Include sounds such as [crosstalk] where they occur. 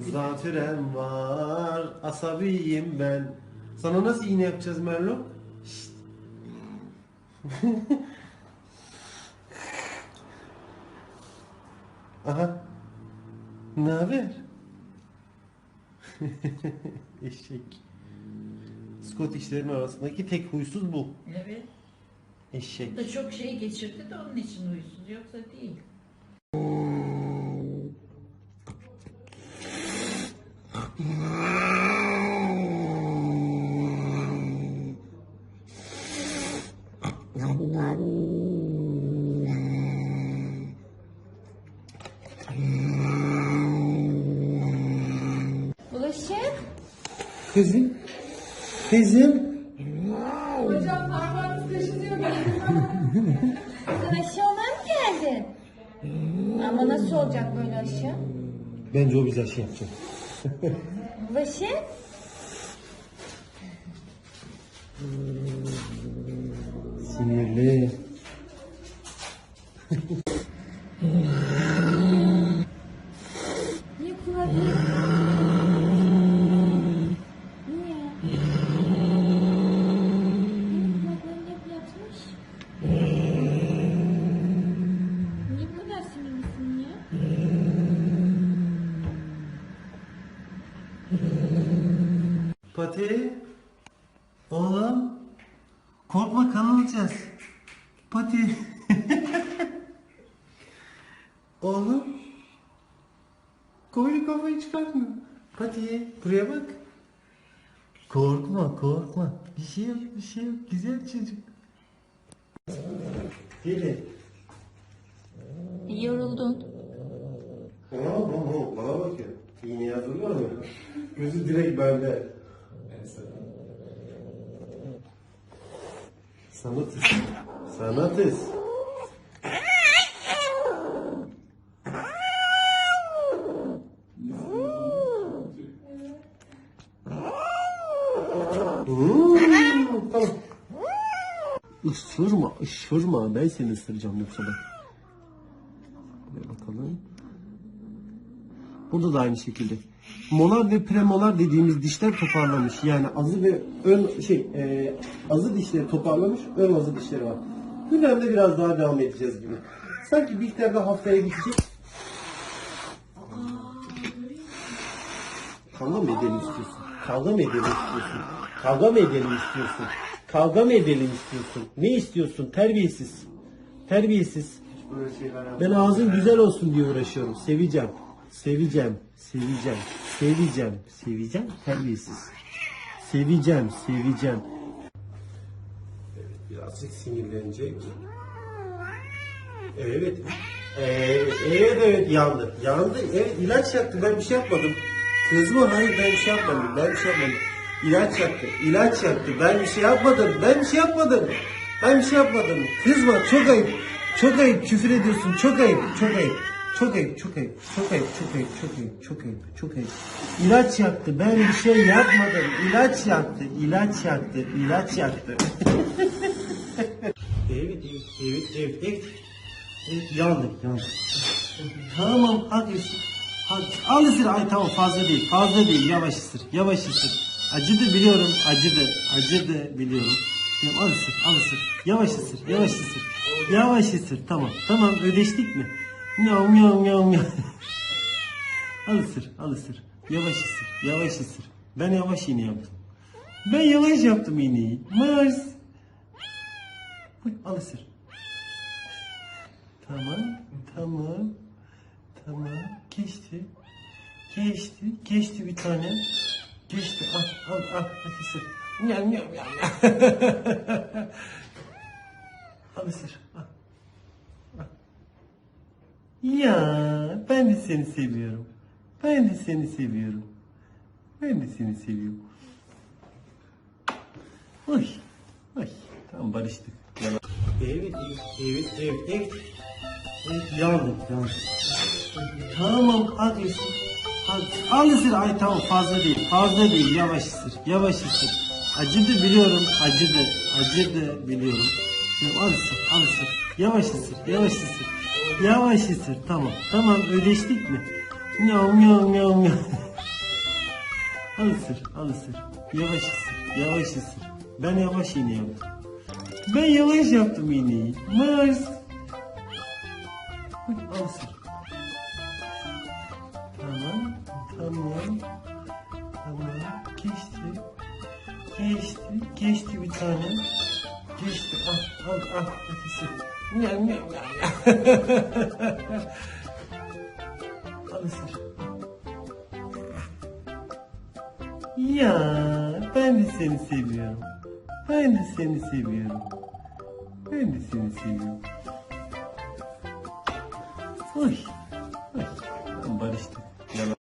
Zatürrem var, asabiyim ben. Sana nasıl iğne yapacağız Merlo? Aha. Ne haber? [laughs] Eşek. Scottishlerin arasındaki tek huysuz bu. Evet. Eşek. Da çok şey geçirdi de onun için huysuz yoksa değil. Bulaşık. Kızım. Kızım. Hocam parmağınız kaşınıyor galiba. Sen aşı olmaya mı geldin? Ama nasıl olacak böyle aşı? Bence o bize şey yapacak. Вообще? Смелее. Не плавай. Pati. Oğlum. Korkma kan alacağız. Pati. [laughs] Oğlum. Koyunu kafayı çıkartma. Pati buraya bak. Korkma korkma. Bir şey yok bir şey yok. Güzel çocuk. Gelin. Yoruldun. Bak, bana, bana bak ya. İğne hazırlar mı? Gözü direkt bende. Sanatız. Sanatız. Hmm, tamam. Isırma, ısırma. Ben seni ısıracağım yoksa bak. Buraya bakalım. Burada da aynı şekilde. Molar ve premolar dediğimiz dişler toparlamış. Yani azı ve ön şey e, azı dişleri toparlamış, ön azı dişleri var. Gündemde biraz daha devam edeceğiz gibi. Sanki Bihter de haftaya gidecek. Kavga mı edelim istiyorsun? Kavga mı edelim istiyorsun? Kavga mı edelim istiyorsun? Kavga mı edelim istiyorsun? Ne istiyorsun? Terbiyesiz. Terbiyesiz. Ben ağzın güzel olsun diye uğraşıyorum. Seveceğim. Seveceğim. Seveceğim. Seveceğim. Seveceğim. Terbiyesiz. Seveceğim. Seveceğim. Evet, birazcık sinirlenecek. Evet. Evet, evet, evet yandı. Yandı. Evet, ilaç yaktı. Ben bir şey yapmadım. Kızma, hayır ben bir şey yapmadım. Ben bir şey yapmadım. İlaç yaktı. İlaç yaktı. Ben bir şey yapmadım. Ben bir şey yapmadım. Ben bir şey yapmadım. Kızma, çok ayıp. Çok ayıp. Küfür ediyorsun. Çok ayıp. Çok ayıp. Çok ayıp, çok ayıp, çok ayıp, çok ayıp, çok ayıp, çok ayıp, çok ayıp. İlaç yaktı. Ben bir şey yapmadım. İlaç yaktı, ilaç yaktı, ilaç yaktı. evet, evet, evet, evet, evet. Evet, yandı, yandı. Tamam, haklısın. Haklısın. Al ısır. Ay tamam fazla değil, fazla değil. Yavaş ısır, yavaş ısır. Acıdı biliyorum, acıdı, acıdı biliyorum. Tamam, al ısır, al ısır. Yavaş ısır, yavaş ısır. Yavaş ısır, tamam. Tamam, ödeştik mi? Miyav miyav miyav miyav. al ısır, al ısır. Yavaş ısır, yavaş ısır. Ben yavaş iğne yaptım. Ben yavaş yaptım iğneyi. Mars. Al ısır. Tamam, tamam, tamam. Geçti, geçti, geçti bir tane. Geçti, al, al, al, al ısır. Miyav miyav miyav. [laughs] al ısır, al. Ya ben de seni seviyorum. Ben de seni seviyorum. Ben de seni seviyorum. Oy. Oy. Tamam barıştık. Evet, evet, evet, evet, evet. Yandık, yandık. Tamam, haklısın. Haklısın. Al ısır. Ay tamam fazla değil, fazla değil. Yavaş ısır, yavaş ısır. Acıdı biliyorum, acıdı, acıdı biliyorum. Al ısır, al ısır. Yavaş ısır, yavaş ısır. Yavaş ısır, tamam. Tamam, ödeştik mi? Nyam nyam nyam nyam. Al ısır, al ısır. Yavaş ısır, yavaş ısır. Ben yavaş iğne yaptım. Ben yavaş yaptım iğneyi. Mars. Al ısır. Tamam, tamam. Tamam, geçti. Geçti, geçti bir tane. Geçti, al, Nyam nyam nyam. Al ısır. Ya ben de seni seviyorum. Ben de seni seviyorum. Ben de seni seviyorum. Oy. Oy. Barıştık.